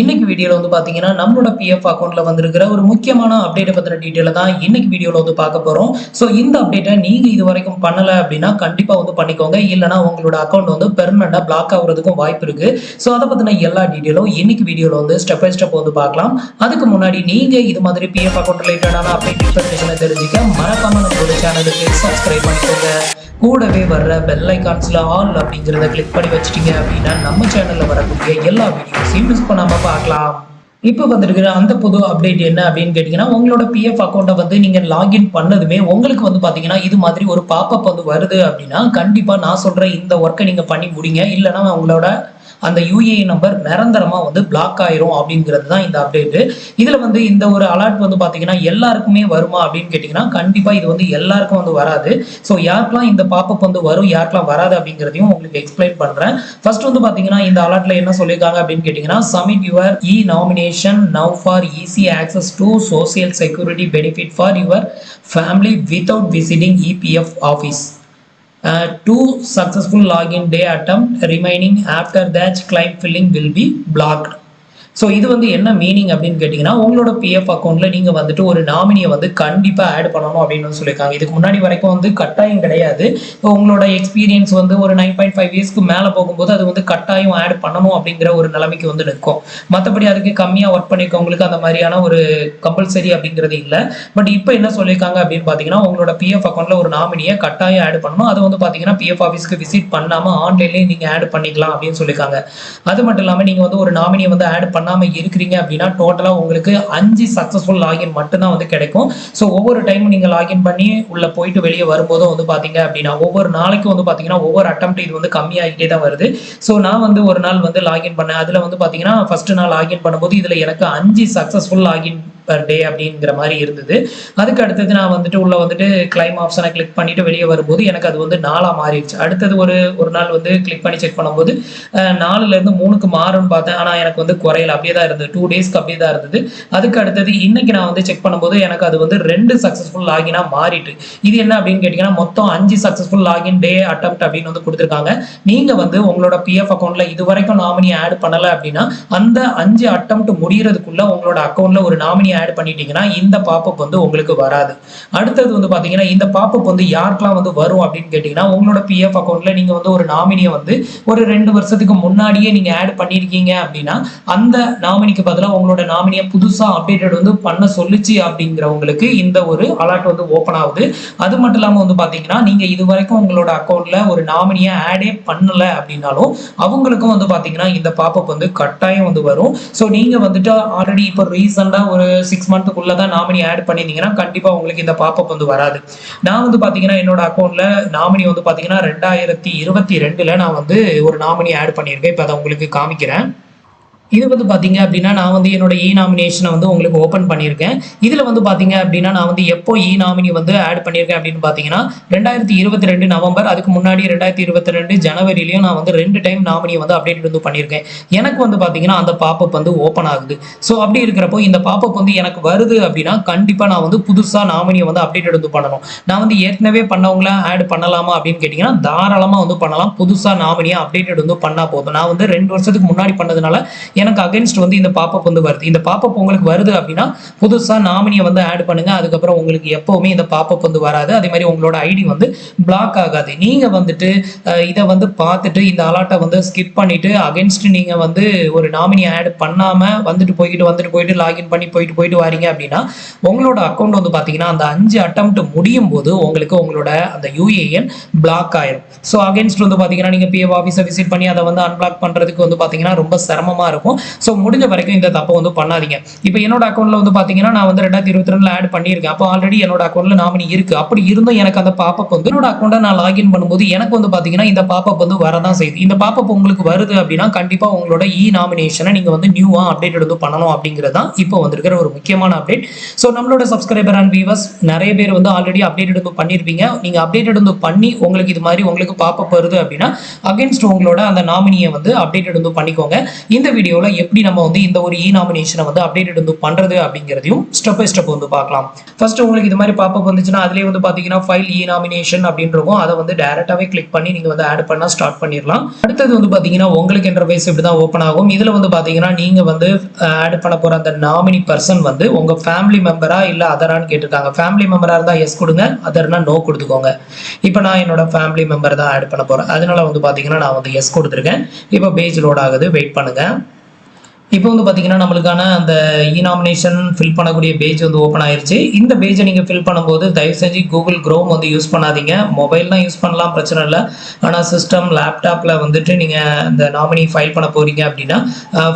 இன்னைக்கு வீடியோல வந்து பாத்தீங்கன்னா நம்மளோட பிஎஃப் அக்கௌண்ட்ல வந்திருக்கிற ஒரு முக்கியமான அப்டேட்டை பற்றின டீட்டெயில தான் இன்னைக்கு வீடியோல வந்து பார்க்க போறோம். ஸோ இந்த அப்டேட்டை நீங்க இது வரைக்கும் பண்ணல அப்படின்னா கண்டிப்பா வந்து பண்ணிக்கோங்க. இல்லைனா உங்களோட அக்கௌண்ட் வந்து பெர்மனண்டா பிளாக் ஆகுறதுக்கும் வாய்ப்பு இருக்கு. ஸோ அதை பத்தின எல்லா டீட்டெயிலும் இன்னைக்கு வீடியோல வந்து ஸ்டெப் பை ஸ்டெப் வந்து பார்க்கலாம். அதுக்கு முன்னாடி நீங்க இது மாதிரி பிஎஃப் அக்கௌண்ட் ரிலேட்டடான அப்டேட் இன்ஃபர்மேஷனை தெரிஞ்சுக்க மறக்காம நம்மளோட சேனலுக்கு சப்ஸ்கிரைப் பண்ணிக்கோங்க. கூடவே வர்ற பெல் ஐக்கான்ஸில் ஆல் அப்படிங்கிறத கிளிக் பண்ணி வச்சிட்டீங்க அப்படின்னா நம்ம சேனலில் வரக்கூடிய எல்லா வீடியோஸையும் மிஸ் பண்ணாமல் பார்க்கலாம். இப்போ வந்திருக்கிற அந்த புது அப்டேட் என்ன அப்படின்னு கேட்டிங்கன்னா உங்களோட பிஎஃப் அக்கௌண்ட்டை வந்து நீங்கள் லாகின் பண்ணதுமே உங்களுக்கு வந்து பார்த்தீங்கன்னா இது மாதிரி ஒரு பாப்பப் வந்து வருது அப்படின்னா கண்டிப்பாக நான் சொல்கிற இந்த ஒர்க்கை நீங்கள் பண்ணி முடிங்க. இல்லைன்னா உங்களோட அந்த யூஏ நம்பர் நிரந்தரமாக வந்து பிளாக் ஆயிரும் அப்படிங்கிறது தான் இந்த அப்டேட்டு இதில் வந்து இந்த ஒரு அலர்ட் வந்து பார்த்தீங்கன்னா எல்லாருக்குமே வருமா அப்படின்னு கேட்டிங்கன்னா கண்டிப்பாக இது வந்து எல்லாருக்கும் வந்து வராது. ஸோ யாருக்கெல்லாம் இந்த பாப்பப் வந்து வரும் யாருக்கெல்லாம் வராது அப்படிங்கிறதையும் உங்களுக்கு எக்ஸ்பிளைன் பண்ணுறேன் ஃபர்ஸ்ட் வந்து பார்த்தீங்கன்னா இந்த அலர்ட்ல என்ன சொல்லியிருக்காங்க அப்படின்னு கேட்டிங்கன்னா submit your e nomination now for easy access to social security benefit for your family without visiting EPF office Uh, two successful login day attempt remaining after that claim filling will be blocked so இது வந்து என்ன meaning அப்படின்னு கேட்டிங்கன்னா உங்களோட PF அக்கௌண்ட்டில் நீங்கள் வந்துட்டு ஒரு நாமினியை வந்து கண்டிப்பாக ஆட் பண்ணணும் அப்படின்னு வந்து சொல்லியிருக்காங்க. இதுக்கு முன்னாடி வரைக்கும் வந்து கட்டாயம் கிடையாது. உங்களோட எக்ஸ்பீரியன்ஸ் வந்து ஒரு நைன் பாயிண்ட் ஃபைவ் இயர்ஸ்க்கு மேலே போகும்போது அது வந்து கட்டாயம் ஆட் பண்ணணும் அப்படிங்கிற ஒரு நிலைமைக்கு வந்து நிற்கும். மற்றபடி அதுக்கு கம்மியாக ஒர்க் பண்ணிருக்கவங்களுக்கு அந்த மாதிரியான ஒரு கம்பல்சரி அப்படிங்கிறது இல்லை. பட் இப்போ என்ன சொல்லியிருக்காங்க அப்படின்னு பார்த்தீங்கன்னா உங்களோட பிஎஃப் அக்கௌண்ட்டில் ஒரு நாமினியை கட்டாயம் ஆட் பண்ணணும். அது வந்து பார்த்தீங்கன்னா பிஎஃப் ஆஃபீஸ்க்கு விசிட் பண்ணாமல் ஆன்லைன்லேயே நீங்கள் ஆட் பண்ணிக்கலாம் அப்படின்னு சொல்லியிருக்காங்க. அது மட்டும் இல்லாமல் நீங்கள் வந்து ஒரு நாமினியை வந்து ஆட் பண்ண பண்ணாம இருக்கிறீங்க அப்படின்னா டோட்டலாக உங்களுக்கு அஞ்சு சக்ஸஸ்ஃபுல் லாகின் மட்டும்தான் வந்து கிடைக்கும். ஸோ ஒவ்வொரு டைமும் நீங்கள் லாகின் பண்ணி உள்ளே போயிட்டு வெளியே வரும்போதும் வந்து பார்த்தீங்க அப்படின்னா ஒவ்வொரு நாளைக்கும் வந்து பார்த்தீங்கன்னா ஒவ்வொரு அட்டம் இது வந்து கம்மியாகிட்டே தான் வருது. ஸோ நான் வந்து ஒரு நாள் வந்து லாகின் பண்ணேன். அதில் வந்து பார்த்தீங்கன்னா ஃபர்ஸ்ட் நாள் லாகின் பண்ணும்போது இதில் எனக்கு அஞ்சு சக்ஸஸ்ஃபுல் லாகின் பர் டே அப்படிங்கிற மாதிரி இருந்தது. அதுக்கு அடுத்தது நான் வந்துட்டு உள்ள வந்துட்டு கிளைம் ஆப்ஷனை கிளிக் பண்ணிட்டு வெளியே வரும்போது எனக்கு அது வந்து நாலாக மாறிடுச்சு. அடுத்தது ஒரு ஒரு நாள் வந்து கிளிக் பண்ணி செக் பண்ணும்போது நாலுலேருந்து நாலுல இருந்து மூணுக்கு மாறும்னு பார்த்தேன். ஆனால் எனக்கு வந்து குறையல. அப்படியே தான் இருந்தது. டூ டேஸ்க்கு அப்படியே தான் இருந்தது. அதுக்கு அடுத்தது இன்னைக்கு நான் வந்து செக் பண்ணும்போது எனக்கு அது வந்து ரெண்டு சக்ஸஸ்ஃபுல் லாகினா மாறிட்டு. இது என்ன அப்படின்னு கேட்டிங்கன்னா மொத்தம் அஞ்சு சக்ஸஸ்ஃபுல் லாகின் டே அட்டம் அப்படின்னு வந்து கொடுத்துருக்காங்க. நீங்க வந்து உங்களோட பிஎஃப் அக்கௌண்ட்ல இது வரைக்கும் நாமினி ஆட் பண்ணல அப்படின்னா அந்த அஞ்சு அட்டம் முடியறதுக்குள்ள உங்களோட அக்கௌண்ட்ல ஒரு நாமினி ஆட் பண்ணிட்டீங்கன்னா இந்த பாப்பப் வந்து உங்களுக்கு வராது. அடுத்தது வந்து பார்த்தீங்கன்னா இந்த பாப்பப் வந்து யாருக்கெல்லாம் வந்து வரும் அப்படின்னு கேட்டிங்கன்னா உங்களோட பிஎஃப் அக்கௌண்ட்டில் நீங்கள் வந்து ஒரு நாமினியை வந்து ஒரு ரெண்டு வருஷத்துக்கு முன்னாடியே நீங்கள் ஆட் பண்ணியிருக்கீங்க அப்படின்னா அந்த நாமினிக்கு பதிலாக உங்களோட நாமினியை புதுசாக அப்டேட்டட் வந்து பண்ண சொல்லுச்சு அப்படிங்கிறவங்களுக்கு இந்த ஒரு அலர்ட் வந்து ஓப்பன் ஆகுது. அது மட்டும் இல்லாமல் வந்து பார்த்தீங்கன்னா நீங்கள் இது வரைக்கும் உங்களோட அக்கௌண்ட்டில் ஒரு நாமினியை ஆடே பண்ணல அப்படின்னாலும் அவங்களுக்கும் வந்து பார்த்தீங்கன்னா இந்த பாப்பப் வந்து கட்டாயம் வந்து வரும். ஸோ நீங்கள் வந்துட்டு ஆல்ரெடி இப்போ ரீசெண்டாக ஒரு சிக்ஸ் மந்த்துக்குள்ள தான் நாமினி ஆட் பண்ணியிருந்தீங்கன்னா கண்டிப்பா உங்களுக்கு இந்த பாப்பப் வந்து வராது. நான் வந்து பாத்தீங்கன்னா என்னோட அக்கௌண்ட்ல நாமினி வந்து பாத்தீங்கன்னா ரெண்டாயிரத்தி இருபத்தி ரெண்டுல நான் வந்து ஒரு நாமினி ஆட் பண்ணியிருக்கேன். இப்போ அதை உங்களுக்கு காமிக்கிறேன். இது வந்து பார்த்தீங்க அப்படின்னா நான் வந்து என்னோட e இ நாமினேஷனை வந்து உங்களுக்கு ஓப்பன் பண்ணியிருக்கேன். இதில் வந்து பார்த்தீங்க அப்படின்னா நான் வந்து எப்போ e இ நாமினி வந்து ஆட் பண்ணியிருக்கேன் அப்படின்னு பார்த்தீங்கன்னா ரெண்டாயிரத்தி இருபத்தி ரெண்டு நவம்பர் அதுக்கு முன்னாடி ரெண்டாயிரத்தி இருபத்தி ரெண்டு ஜனவரிலையும் நான் வந்து ரெண்டு டைம் நாமினி வந்து அப்டேட் வந்து பண்ணியிருக்கேன். எனக்கு வந்து பார்த்தீங்கன்னா அந்த பாப்பப் வந்து ஓப்பன் ஆகுது. ஸோ அப்படி இருக்கிறப்போ இந்த பாப்பப் வந்து எனக்கு வருது அப்படின்னா கண்டிப்பாக நான் வந்து புதுசாக நாமினியை வந்து அப்டேட் வந்து பண்ணணும். நான் வந்து ஏற்கனவே பண்ணவங்கள ஆட் பண்ணலாமா அப்படின்னு கேட்டிங்கன்னா தாராளமாக வந்து பண்ணலாம். புதுசாக நாமினியை அப்டேட்டட் வந்து பண்ணால் போதும். நான் வந்து ரெண்டு வருஷத்துக்கு முன்னாடி பண்ணதுனால எனக்கு அகைன்ஸ்ட் வந்து இந்த பாப்பப் வந்து வருது. இந்த பாப்பப் உங்களுக்கு வருது அப்படின்னா புதுசாக நாமினியை வந்து ஆட் பண்ணுங்க. அதுக்கப்புறம் உங்களுக்கு எப்பவுமே இந்த பாப்பப் வந்து வராது. அதே மாதிரி உங்களோட ஐடி வந்து பிளாக் ஆகாது. நீங்கள் வந்துட்டு இதை வந்து பார்த்துட்டு இந்த அலாட்டை வந்து ஸ்கிப் பண்ணிட்டு அகேன்ஸ்ட் நீங்கள் வந்து ஒரு நாமினி ஆட் பண்ணாமல் வந்துட்டு போய்கிட்டு வந்துட்டு போயிட்டு லாகின் பண்ணி போயிட்டு போயிட்டு வரீங்க அப்படின்னா உங்களோட அக்கௌண்ட் வந்து பார்த்தீங்கன்னா அந்த அஞ்சு அட்டம் முடியும் போது உங்களுக்கு உங்களோட அந்த யூஏஎன் பிளாக் ஆயிரும். ஸோ அகேன்ஸ்ட் வந்து பார்த்தீங்கன்னா நீங்கள் பிஎஃப் ஆஃபீஸை விசிட் பண்ணி அதை வந்து அன்பிளாக் பண்ணுறதுக்கு வந்து பார்த்தீங்கன்னா ரொம்ப சிரமமாக இருக்கும். ஸோ முடிஞ்ச வரைக்கும் இந்த தப்பை வந்து பண்ணாதீங்க. இப்போ என்னோட அக்கௌண்ட்டில் வந்து பார்த்தீங்கன்னா நான் வந்து ரெண்டாயிரத்தி இருபத்தி ரெண்டில் ஆட் பண்ணியிருக்கேன். அப்போ ஆல்ரெடி என்னோட அக்கௌண்ட்டில் நாமினி இருக்கு. அப்படி இருந்தும் எனக்கு அந்த பாப்பப் வந்து என்னோட அக்கௌண்ட்டை நான் லாகின் பண்ணும்போது எனக்கு வந்து பார்த்தீங்கன்னா இந்த பாப்பப் வந்து வரதான் செய்யுது. இந்த பாப்பப் உங்களுக்கு வருது அப்படின்னா கண்டிப்பாக உங்களோட இ நாமினேஷனை நீங்கள் வந்து நியூவாக அப்டேட் வந்து பண்ணணும் அப்படிங்கிறது தான் இப்போ வந்திருக்கிற ஒரு முக்கியமான அப்டேட் ஸோ நம்மளோட சப்ஸ்கிரைபர் அண்ட் வியூவர்ஸ் நிறைய பேர் வந்து ஆல்ரெடி அப்டேட் வந்து பண்ணியிருப்பீங்க நீங்கள் அப்டேட் வந்து பண்ணி உங்களுக்கு இது மாதிரி உங்களுக்கு பாப்பப் வருது அப்படின்னா அகைன்ஸ்ட் உங்களோட அந்த நாமினியை வந்து அப்டேட் வந்து பண்ணிக்கோங்க. இந்த வீடியோ வீடியோவில் எப்படி நம்ம வந்து இந்த ஒரு இ நாமினேஷனை வந்து அப்டேட் வந்து பண்ணுறது அப்படிங்கிறதையும் ஸ்டெப் பை ஸ்டெப் வந்து பார்க்கலாம். ஃபர்ஸ்ட் உங்களுக்கு இது மாதிரி பாப்பப் வந்துச்சுன்னா அதுலேயே வந்து பார்த்தீங்கன்னா ஃபைல் இ நாமினேஷன் அப்படின்னு இருக்கும் அதை வந்து டேரெக்டாகவே கிளிக் பண்ணி நீங்கள் வந்து ஆட் பண்ணால் ஸ்டார்ட் பண்ணிடலாம். அடுத்தது வந்து பார்த்தீங்கன்னா உங்களுக்கு இன்டர்ஃபேஸ் இப்படி தான் ஓப்பன் ஆகும். இதில் வந்து பார்த்தீங்கன்னா நீங்கள் வந்து ஆட் பண்ண போகிற அந்த நாமினி பர்சன் வந்து உங்கள் ஃபேமிலி மெம்பரா இல்லை அதரான்னு கேட்டிருக்காங்க. ஃபேமிலி மெம்பராக இருந்தால் எஸ் கொடுங்க அதர்னா நோ கொடுத்துக்கோங்க. இப்போ நான் என்னோட ஃபேமிலி மெம்பர் தான் ஆட் பண்ண போகிறேன் அதனால வந்து பார்த்தீங்கன்னா நான் வந்து எஸ் கொடுத்துருக்கேன். இப்போ பேஜ் லோட் ஆகுது வெயிட் பண்ணுங்கள் இப்போ வந்து பார்த்தீங்கன்னா நம்மளுக்கான அந்த இ நாமினேஷன் ஃபில் பண்ணக்கூடிய பேஜ் வந்து ஓப்பன் ஆயிருச்சு. இந்த பேஜை நீங்கள் ஃபில் பண்ணும்போது தயவு செஞ்சு கூகுள் க்ரோம் வந்து யூஸ் பண்ணாதீங்க. மொபைல்லாம் யூஸ் பண்ணலாம் பிரச்சனை இல்லை. ஆனால் சிஸ்டம் லேப்டாப்பில் வந்துட்டு நீங்கள் இந்த நாமினி ஃபைல் பண்ண போகிறீங்க அப்படின்னா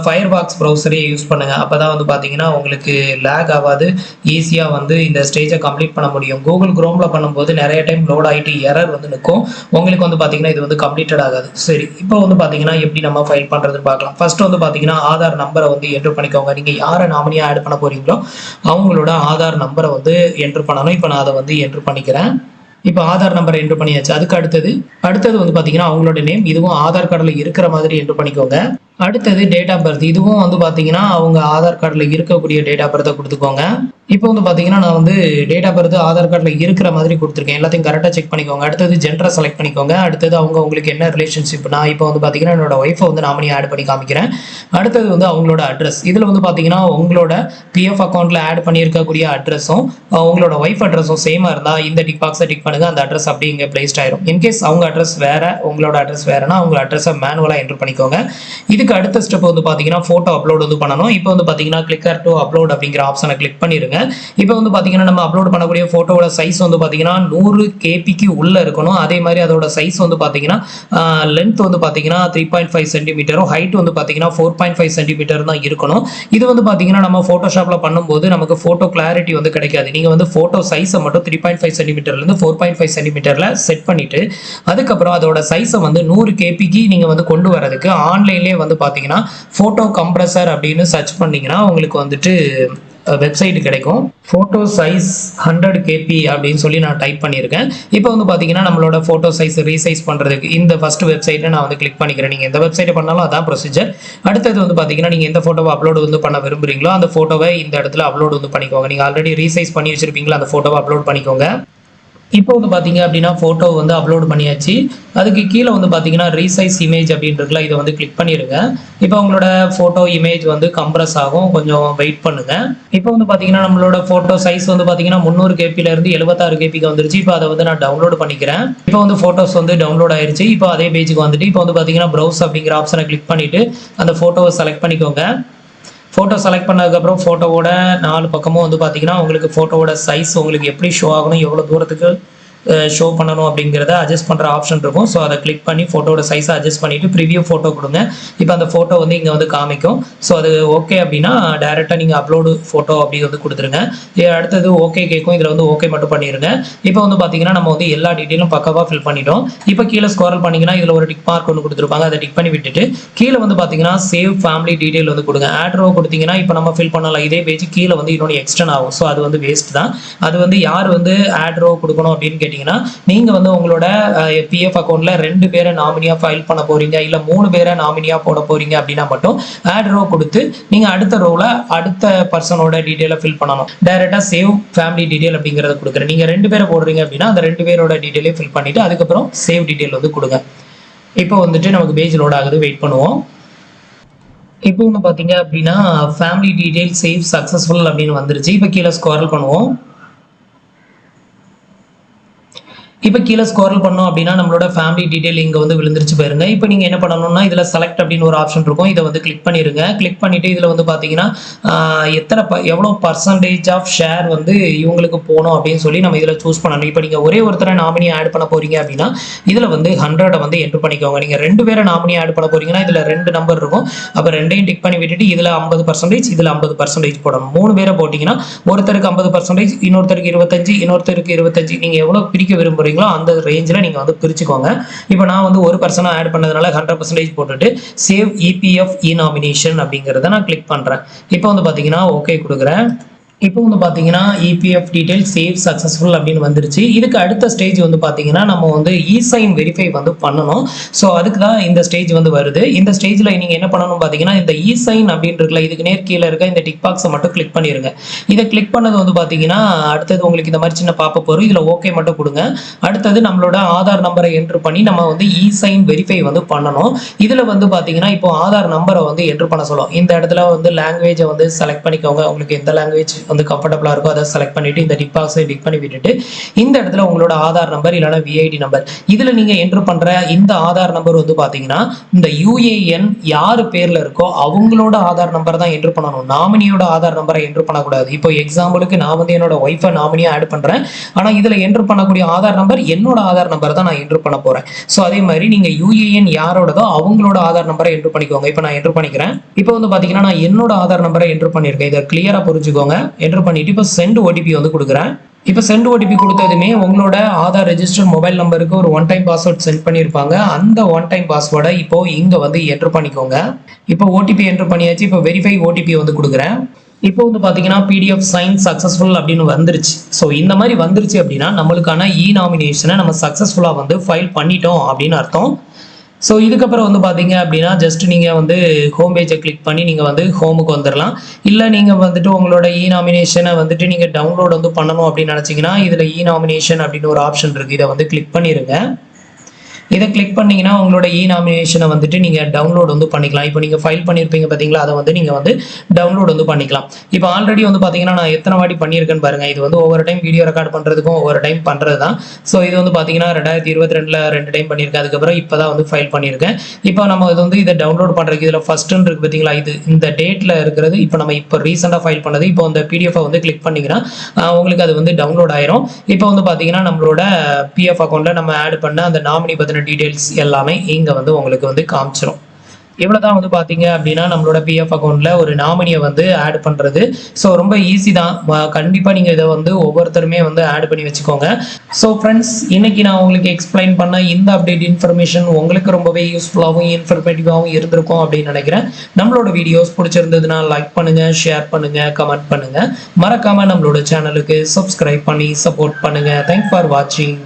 ஃபயர் பாக்ஸ் ப்ரௌசரே யூஸ் பண்ணுங்கள் அப்போ தான் வந்து பார்த்தீங்கன்னா உங்களுக்கு லேக் ஆகாது. ஈஸியாக வந்து இந்த ஸ்டேஜை கம்ப்ளீட் பண்ண முடியும். கூகுள் க்ரோமில் பண்ணும்போது நிறைய டைம் லோட் ஆகிட்டு எரர் வந்து நிற்கும். உங்களுக்கு வந்து பார்த்தீங்கன்னா இது வந்து கம்ப்ளீட்டட் ஆகாது. சரி இப்போ வந்து பார்த்தீங்கன்னா எப்படி நம்ம ஃபைல் பண்ணுறதுன்னு பார்க்கலாம். ஃபர்ஸ்ட் வந்து பார்த்தீங்கன்னா ஆதார் நம்பரை வந்து என்ட்ரு பண்ணிக்கோங்க. நீங்கள் யாரை நாமினியாக ஆட் பண்ண போறீங்களோ அவங்களோட ஆதார் நம்பரை வந்து என்ட்ரு பண்ணணும். இப்போ நான் அதை வந்து என்ட்ரு பண்ணிக்கிறேன். இப்போ ஆதார் நம்பரை என்ட்ரு பண்ணியாச்சு. அதுக்கு அடுத்தது அடுத்தது வந்து பார்த்தீங்கன்னா அவங்களோட நேம் இதுவும் ஆதார் கார்டில் இருக்கிற மாதிரி என்ட்ரு பண்ணிக்கோங்க. அடுத்தது டேட் ஆஃப் பர்த் இதுவும் வந்து பார்த்தீங்கன்னா அவங்க ஆதார் கார்டில் இருக்கக்கூடிய டேட் ஆஃப் பர்த்தை கொடுத்துக்கோங்க. இப்போ வந்து பார்த்தீங்கன்னா நான் வந்து டேட் ஆஃப் பர்த் ஆதார் கார்டில் இருக்கிற மாதிரி கொடுத்துருக்கேன். எல்லாத்தையும் கரெக்டாக செக் பண்ணிக்கோங்க. அடுத்தது ஜென்டரை செலக்ட் பண்ணிக்கோங்க. அடுத்தது அவங்க உங்களுக்கு என்ன ரிலேஷன்ஷிப் நான் இப்போ வந்து பார்த்தீங்கன்னா என்னோட ஒய்ஃபை வந்து நாமினி ஆட் பண்ணி காமிக்கிறேன். அடுத்தது வந்து அவங்களோட அட்ரஸ் இதில் வந்து பார்த்தீங்கன்னா உங்களோட பிஎஃப் அக்கௌண்ட்டில் ஆட் பண்ணியிருக்கக்கூடிய அட்ரஸும் உங்களோட ஒய்ஃப் அட்ரஸும் சேமாக இருந்தால் இந்த டிக் பாக்ஸை டிக் பண்ணுங்கள் அந்த அட்ரஸ் அப்படி இங்கே பிளேஸ்ட் ஆயிரும். இன்கேஸ் அவங்க அட்ரஸ் வேறு உங்களோட அட்ரஸ் வேறுனா உங்களோட அட்ரஸை மேனுவலாக என்ட்ரு பண்ணிக்கோங்க. இதுக்கு அடுத்த ஸ்டெப் வந்து பார்த்தீங்கன்னா ஃபோட்டோ அப்லோட் வந்து பண்ணணும். இப்போ வந்து பார்த்தீங்கன்னா கிளிக்கர் டு அப்லோட் அப்படிங்கிற ஆப்ஷனை கிளிக் பண்ணிருங்க. இப்போ வந்து பார்த்தீங்கன்னா நம்ம அப்லோட் பண்ணக்கூடிய ஃபோட்டோவோட சைஸ் வந்து பார்த்தீங்கன்னா நூறு கேபிக்கு உள்ளே இருக்கணும். அதே மாதிரி அதோட சைஸ் வந்து பார்த்தீங்கன்னா லென்த் வந்து பார்த்தீங்கன்னா த்ரீ பாயிண்ட் ஃபைவ் சென்டிமீட்டரும் ஹைட் வந்து பார்த்தீங்கன்னா ஃபோர் பாயிண்ட் ஃபைவ் சென்டிமீட்டர் தான் இருக்கணும். இது வந்து பார்த்தீங்கன்னா நம்ம ஃபோட்டோஷாப்பில் பண்ணும்போது நமக்கு ஃபோட்டோ கிளாரிட்டி வந்து கிடைக்காது. நீங்கள் வந்து ஃபோட்டோ சைஸை மட்டும் த்ரீ பாயிண்ட் ஃபைவ் சென்டிமீட்டர்லேருந்து ஃபோர் பாயிண்ட் ஃபைவ் சென்டிமீட்டரில் செட் பண்ணிவிட்டு அதுக்கப்புறம் அதோட சைஸை வந்து நூறு கேபிக்கு நீங்கள் வந்து கொண்டு வரதுக்கு ஆன்லைன்லேயே வந்து பார்த்தீங்கன்னா ஃபோட்டோ கம்ப்ரஸர் அப்படின்னு சர்ச் பண்ணீங்கன்னா உங்களுக்கு வந்துட்டு வெப்சைட் கிடைக்கும். ஃபோட்டோ சைஸ் ஹண்ட்ரட் கேபி அப்படின்னு சொல்லி நான் டைப் பண்ணியிருக்கேன். இப்போ வந்து பார்த்தீங்கன்னா நம்மளோட ஃபோட்டோ சைஸ் ரீசைஸ் பண்ணுறதுக்கு இந்த ஃபஸ்ட் வெப்சைட்டை நான் வந்து கிளிக் பண்ணிக்கிறேன். நீங்கள் எந்த வெப்சைட்டை பண்ணாலும் அதான் ப்ரொசீஜர் அடுத்தது வந்து பார்த்தீங்கன்னா நீங்கள் எந்த ஃபோட்டோவை அப்லோடு வந்து பண்ண விரும்புறீங்களோ அந்த ஃபோட்டோவை இந்த இடத்துல அப்லோடு வந்து பண்ணிக்கோங்க. நீங்கள் ஆல்ரெடி ரீசைஸ் பண்ணி வச்சிருப்பீங்களா அந்த ஃபோட்டோவை அப்லோட் பண்ணிக்கோங்க. இப்போ வந்து பார்த்தீங்க அப்படின்னா ஃபோட்டோ வந்து அப்லோட் பண்ணியாச்சு. அதுக்கு கீழே வந்து பார்த்தீங்கன்னா ரீசைஸ் இமேஜ் அப்படின்றதுல இதை வந்து கிளிக் பண்ணிடுங்க இப்போ உங்களோட ஃபோட்டோ இமேஜ் வந்து கம்ப்ரஸ் ஆகும். கொஞ்சம் வெயிட் பண்ணுங்க. இப்போ வந்து பார்த்தீங்கன்னா நம்மளோட ஃபோட்டோ சைஸ் வந்து பார்த்தீங்கன்னா முந்நூறு கேபிலேருந்து எழுபத்தாறு கேபிக்கு வந்துருச்சு. இப்போ அதை வந்து நான் டவுன்லோட் பண்ணிக்கிறேன். இப்போ வந்து ஃபோட்டோஸ் வந்து டவுன்லோட் ஆயிருச்சு. இப்போ அதே பேஜுக்கு வந்துட்டு இப்போ வந்து பார்த்தீங்கன்னா ப்ரௌஸ் அப்படிங்கிற ஆப்ஷனை கிளிக் பண்ணிட்டு அந்த ஃபோட்டோவை செலக்ட் பண்ணிக்கோங்க. ஃபோட்டோ செலக்ட் பண்ணதுக்கப்புறம் ஃபோட்டோவோட நாலு பக்கமும் வந்து பார்த்தீங்கன்னா உங்களுக்கு ஃபோட்டோவோட சைஸ் உங்களுக்கு எப்படி ஷோ ஆகணும் எவ்வளோ தூரத்துக்கு ஷோ பண்ணணும் அப்படிங்கிறத அட்ஜஸ்ட் பண்ணுற ஆப்ஷன் இருக்கும். ஸோ அதை கிளிக் பண்ணி ஃபோட்டோட சைஸை அட்ஜஸ்ட் பண்ணிவிட்டு ப்ரிவியூ ஃபோட்டோ கொடுங்க. இப்போ அந்த ஃபோட்டோ வந்து இங்கே வந்து காமிக்கும். ஸோ அது ஓகே அப்படின்னா டேரெக்டாக நீங்கள் அப்லோடு ஃபோட்டோ அப்படி வந்து கொடுத்துருங்க. அடுத்தது ஓகே கேட்கும். இதில் வந்து ஓகே மட்டும் பண்ணிடுங்க இப்போ வந்து பார்த்தீங்கன்னா நம்ம வந்து எல்லா டீட்டெயிலும் பக்கவாக ஃபில் பண்ணிட்டோம். இப்போ கீழே ஸ்கோரல் பண்ணிங்கன்னா இதில் ஒரு டிக் மார்க் ஒன்று கொடுத்துருப்பாங்க. அதை டிக் பண்ணி விட்டுட்டு கீழே வந்து பார்த்தீங்கன்னா சேவ் ஃபேமிலி டீட்டெயில் வந்து கொடுங்க. ஆட் ரோ கொடுத்தீங்கன்னா இப்போ நம்ம ஃபில் பண்ணலாம். இதே பேஜ் கீழே வந்து இன்னொன்று எக்ஸ்டன் ஆகும். ஸோ அது வந்து வேஸ்ட் தான். அது வந்து யார் வந்து ஆட் ரோ கொடுக்கணும் அப்படின்னு கேட்டிங்கன்னா நீங்கள் வந்து உங்களோட பிஎஃப் அக்கௌண்ட்டில் ரெண்டு பேரை நாமினியாக ஃபைல் பண்ண போகிறீங்க இல்லை மூணு பேரை நாமினியாக போட போகிறீங்க அப்படின்னா மட்டும் ஆட் ரோ கொடுத்து நீங்கள் அடுத்த ரோவில் அடுத்த பர்சனோட டீட்டெயிலை ஃபில் பண்ணணும். டைரெக்டாக சேவ் ஃபேமிலி டீட்டெயில் அப்படிங்கிறத கொடுக்குறேன். நீங்கள் ரெண்டு பேரை போடுறீங்க அப்படின்னா அந்த ரெண்டு பேரோட டீட்டெயிலையும் ஃபில் பண்ணிவிட்டு அதுக்கப்புறம் சேவ் டீட்டெயில் வந்து கொடுங்க. இப்போ வந்துட்டு நமக்கு பேஜ் லோட் ஆகுது வெயிட் பண்ணுவோம். இப்போ வந்து பார்த்தீங்க அப்படின்னா ஃபேமிலி டீட்டெயில் சேவ் சக்ஸஸ்ஃபுல் அப்படின்னு வந்துருச்சு. இப்போ கீழே ஸ்குவாரல் பண்ணுவோம். இப்போ கீழே ஸ்கோரல் பண்ணோம் அப்படின்னா நம்மளோட ஃபேமிலி டீடைல் இங்கே வந்து விழுந்துருச்சு பாருங்க. இப்போ நீங்கள் என்ன பண்ணணும்னா இதில் செலக்ட் அப்படின்னு ஒரு ஆப்ஷன் இருக்கும். இதை வந்து கிளிக் பண்ணிடுங்க கிளிக் பண்ணிட்டு இதில் வந்து பார்த்தீங்கன்னா எத்தனை ப எவ்வளோ பர்சன்டேஜ் ஆஃப் ஷேர் வந்து இவங்களுக்கு போகணும் அப்படின்னு சொல்லி நம்ம இதில் சூஸ் பண்ணணும். இப்போ நீங்கள் ஒரே ஒருத்தரை நாமினி ஆட் பண்ண போறீங்க அப்படின்னா இதில் வந்து ஹண்ட்ரடை வந்து என்ட்ரு பண்ணிக்கோங்க. நீங்கள் ரெண்டு பேரை நாமினி ஆட் பண்ண போறீங்கன்னா இதில் ரெண்டு நம்பர் இருக்கும். அப்போ ரெண்டையும் டிக் பண்ணி விட்டுட்டு இதில் ஐம்பது பர்சன்டேஜ் இதில் ஐம்பது பர்சன்டேஜ் போடணும். மூணு பேரை போட்டிங்கன்னா ஒருத்தருக்கு ஐம்பது பர்சன்டேஜ் இன்னொருத்தருக்கு இருபத்தஞ்சு இன்னொருத்தருக்கு இருபத்தஞ்சு. நீங்கள் எவ்வளோ பிரிக்க போடுறீங்களோ அந்த ரேஞ்சில் நீங்கள் வந்து பிரிச்சுக்கோங்க. இப்போ நான் வந்து ஒரு பர்சனாக ஆட் பண்ணதுனால ஹண்ட்ரட் பர்சன்டேஜ் போட்டுட்டு சேவ் இபிஎஃப் இ நாமினேஷன் அப்படிங்கிறத நான் கிளிக் பண்ணுறேன் இப்போ வந்து பார்த்தீங்கன்னா ஓகே கொடுக்குறேன். இப்போ வந்து பார்த்தீங்கன்னா இபிஎஃப் டீடைல் சேவ் சக்ஸஸ்ஃபுல் அப்படின்னு வந்துருச்சு. இதுக்கு அடுத்த ஸ்டேஜ் வந்து பார்த்தீங்கன்னா நம்ம வந்து இசைன் வெரிஃபை வந்து பண்ணணும். ஸோ அதுக்கு தான் இந்த ஸ்டேஜ் வந்து வருது. இந்த ஸ்டேஜில் நீங்கள் என்ன பண்ணணும் பார்த்தீங்கன்னா இந்த இசைன் அப்படின்றதுல இதுக்கு நேர் கீழே இருக்க இந்த டிக் பாக்ஸை மட்டும் கிளிக் பண்ணிடுங்க இதை கிளிக் பண்ணது வந்து பார்த்தீங்கன்னா அடுத்தது உங்களுக்கு இந்த மாதிரி சின்ன பாப்ப போகிறோம் இதில் ஓகே மட்டும் கொடுங்க. அடுத்தது நம்மளோட ஆதார் நம்பரை என்ட்ரு பண்ணி நம்ம வந்து இ சைன் வெரிஃபை வந்து பண்ணணும். இதில் வந்து பார்த்தீங்கன்னா இப்போ ஆதார் நம்பரை வந்து என்ட்ரு பண்ண சொல்லும். இந்த இடத்துல வந்து லாங்குவேஜை வந்து செலக்ட் பண்ணிக்கோங்க. உங்களுக்கு எந்த லாங்குவேஜ் வந்து கம்ஃபர்டபுளாக இருக்கோ அதை செலக்ட் பண்ணிட்டு இந்த டிக் பாக்ஸை டிக் பண்ணி விட்டுட்டு இந்த இடத்துல உங்களோட ஆதார் நம்பர் இல்லைனா விஐடி நம்பர் இதில் நீங்கள் என்ட்ரு பண்ணுற இந்த ஆதார் நம்பர் வந்து பார்த்தீங்கன்னா இந்த யூஏஎன் யார் பேரில் இருக்கோ அவங்களோட ஆதார் நம்பர் தான் என்ட்ரு பண்ணணும். நாமினியோட ஆதார் நம்பரை என்ட்ரு பண்ணக்கூடாது. இப்போ எக்ஸாம்பிளுக்கு நான் வந்து என்னோட ஒய்ஃபை நாமினியாக ஆட் பண்ணுறேன் ஆனால் இதில் என்ட்ரு பண்ணக்கூடிய ஆதார் நம்பர் என்னோட ஆதார் நம்பர் தான் நான் என்ட்ரு பண்ண போகிறேன் ஸோ அதே மாதிரி நீங்கள் யூஏஎன் யாரோடதோ அவங்களோட ஆதார் நம்பரை என்ட்ரு பண்ணிக்கோங்க. இப்போ நான் என்ட்ரு பண்ணிக்கிறேன். இப்போ வந்து பார்த்தீங்கன்னா நான் என்னோட ஆதார் நம்பரை என்ட்ரு பண்ணியிருக்கேன். இதை கிளியராக புரிஞ்சுக்கோங்க. என்ட்ரு பண்ணிட்டு இப்போ சென்ட் ஓடிபி வந்து கொடுக்குறேன். இப்போ சென்ட் ஓடிபி கொடுத்ததுமே உங்களோட ஆதார் ரெஜிஸ்டர் மொபைல் நம்பருக்கு ஒரு ஒன் டைம் பாஸ்வேர்ட் சென்ட் பண்ணியிருப்பாங்க அந்த ஒன் டைம் பாஸ்வேர்டை இப்போ இங்கே வந்து என்ட்ரு பண்ணிக்கோங்க. இப்போ ஓடிபி என்ட்ரு பண்ணியாச்சு. இப்போ வெரிஃபை ஓடிபி வந்து கொடுக்குறேன். இப்போ வந்து பார்த்தீங்கன்னா பிடிஎஃப் சைன் சக்ஸஸ்ஃபுல் அப்படின்னு வந்துருச்சு. ஸோ இந்த மாதிரி வந்துருச்சு அப்படின்னா நம்மளுக்கான இ நாமினேஷனை நம்ம சக்ஸஸ்ஃபுல்லாக வந்து ஃபைல் பண்ணிட்டோம் அப்படின்னு அர்த்தம். ஸோ இதுக்கப்புறம் வந்து பார்த்தீங்க அப்படின்னா ஜஸ்ட் நீங்கள் வந்து ஹோம் பேஜை கிளிக் பண்ணி நீங்கள் வந்து ஹோமுக்கு வந்துடலாம் இல்லை நீங்கள் வந்துட்டு உங்களோட இ நாமினேஷனை வந்துட்டு நீங்கள் டவுன்லோட் வந்து பண்ணணும் அப்படின்னு நினச்சிங்கன்னா இதில் இ நாமினேஷன் அப்படின்னு ஒரு ஆப்ஷன் இருக்குது இதை வந்து கிளிக் பண்ணிடுங்க இதை கிளிக் பண்ணீங்கன்னா உங்களோட இ நாமினேஷனை வந்துட்டு நீங்கள் டவுன்லோட் வந்து பண்ணிக்கலாம். இப்போ நீங்கள் ஃபைல் பண்ணியிருப்பீங்க பார்த்தீங்களா அதை வந்து நீங்கள் வந்து டவுன்லோட் வந்து பண்ணிக்கலாம். இப்போ ஆல்ரெடி வந்து பார்த்தீங்கன்னா நான் எத்தனை வாட்டி பண்ணியிருக்கேன்னு பாருங்கள் இது வந்து ஒவ்வொரு டைம் வீடியோ ரெக்கார்ட் பண்ணுறதுக்கும் ஒவ்வொரு டைம் பண்ணுறது தான் ஸோ இது வந்து பார்த்தீங்கன்னா ரெண்டாயிரத்தி இருபத்தி ரெண்டில் ரெண்டு டைம் பண்ணியிருக்கேன். அதுக்கப்புறம் இப்போ தான் வந்து ஃபைல் பண்ணியிருக்கேன். இப்போ நம்ம இது வந்து இதை டவுன்லோட் பண்ணுறதுக்கு இதில் ஃபஸ்ட்டுன்னு இருக்குது பார்த்தீங்களா இது இந்த டேட்டில் இருக்கிறது. இப்போ நம்ம இப்போ ரீசெண்டாக ஃபைல் பண்ணது. இப்போ அந்த பிடிஎஃபை வந்து கிளிக் பண்ணிங்கன்னா உங்களுக்கு அது வந்து டவுன்லோட் ஆயிரும். இப்போ வந்து பார்த்தீங்கன்னா நம்மளோட பிஎஃப் அக்கௌண்ட்டில் நம்ம ஆட் பண்ண அந்த நாமினி பற்றின டீட்டெயில்ஸ் எல்லாமே இங்கே வந்து உங்களுக்கு வந்து காமிச்சிரும். இவ்வளோதான் வந்து பார்த்தீங்க அப்படின்னா நம்மளோட பிஎஃப் அக்கௌண்ட்டில் ஒரு நாமினியை வந்து ஆட் பண்ணுறது ஸோ ரொம்ப ஈஸி தான். கண்டிப்பாக நீங்கள் இதை வந்து ஒவ்வொருத்தருமே வந்து ஆட் பண்ணி வச்சுக்கோங்க. ஸோ ஃப்ரெண்ட்ஸ் இன்னைக்கு நான் உங்களுக்கு எக்ஸ்பிளைன் பண்ண இந்த அப்டேட் இன்ஃபர்மேஷன் உங்களுக்கு ரொம்பவே யூஸ்ஃபுல்லாகவும் இன்ஃபர்மேட்டிவாகவும் இருந்திருக்கும் அப்படின்னு நினைக்கிறேன். நம்மளோட வீடியோஸ் பிடிச்சிருந்ததுன்னா லைக் பண்ணுங்கள் ஷேர் பண்ணுங்கள் கமெண்ட் பண்ணுங்கள் மறக்காமல் நம்மளோட சேனலுக்கு சப்ஸ்கிரைப் பண்ணி சப்போர்ட் பண்ணுங்கள் தேங்க்ஸ் ஃபார் வாட்சிங்